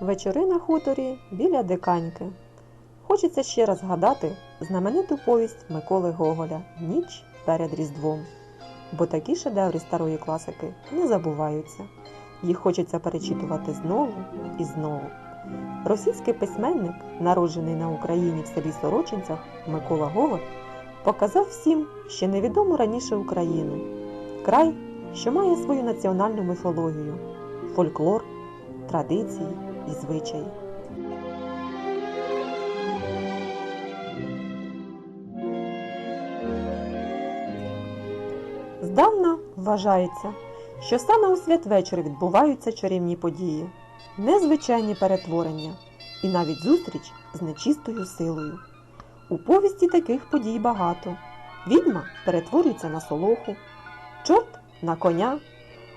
Вечори на хуторі біля диканьки. Хочеться ще раз згадати знамениту повість Миколи Гоголя Ніч перед Різдвом. Бо такі шедеври старої класики не забуваються. Їх хочеться перечитувати знову і знову. Російський письменник, народжений на Україні в селі Сорочинцях Микола Гоголь, показав всім ще невідому раніше Україну, край, що має свою національну міфологію, фольклор, традиції і звичаї. Здавна вважається, що саме у святвечір відбуваються чарівні події, незвичайні перетворення і навіть зустріч з нечистою силою. У повісті таких подій багато. Відьма перетворюється на солоху, чорт на коня,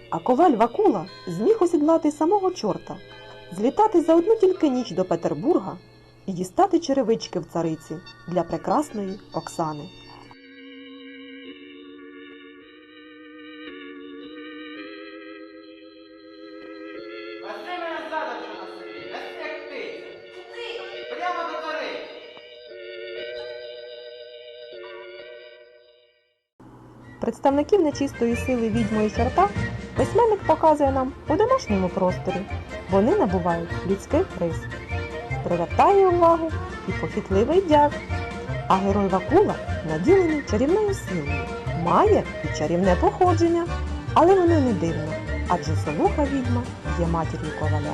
а коваль Вакула зміг осідлати самого чорта, злітати за одну тільки ніч до Петербурга і дістати черевички в цариці для прекрасної Оксани. Представників нечистої сили відьми і чорта письменник показує нам у домашньому просторі. Вони набувають людських рис. Привертає увагу і похитливий дяк. А герой Вакула наділений чарівною силою, має і чарівне походження, але воно не дивно, адже солоха відьма є матір'ю коваля.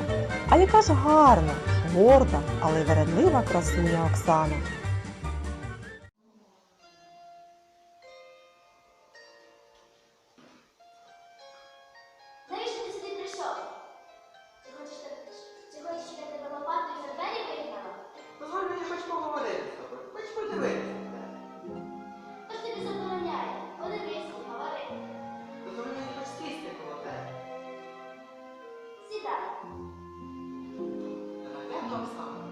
А яка ж гарна, горда, але вередлива красуня Оксана. Прийшов? Ти хочеш ти хочеш, щоб я тебе лопатою за двері вигнала? Дозволь мені хоч поговорити з тобою, хоч подивитися. Тож тобі забороняє? Подивись говори. Дозволь мені хоч сісти коло тебе. Сідай. Та на дозволь мені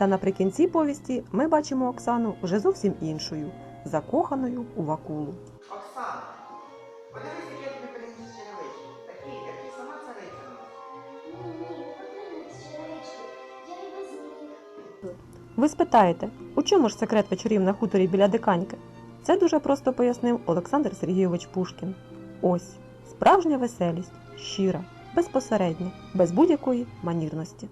Та наприкінці повісті ми бачимо Оксану вже зовсім іншою, закоханою у Вакулу. Оксана, подивись, як я тобі приніс черевички. Такі, як сама цариця. Ні, ні, потрібно черевички. Я і без них. Ви спитаєте, у чому ж секрет вечорів на хуторі біля диканьки? Це дуже просто пояснив Олександр Сергійович Пушкін. Ось справжня веселість, щира, безпосередня, без будь-якої манірності.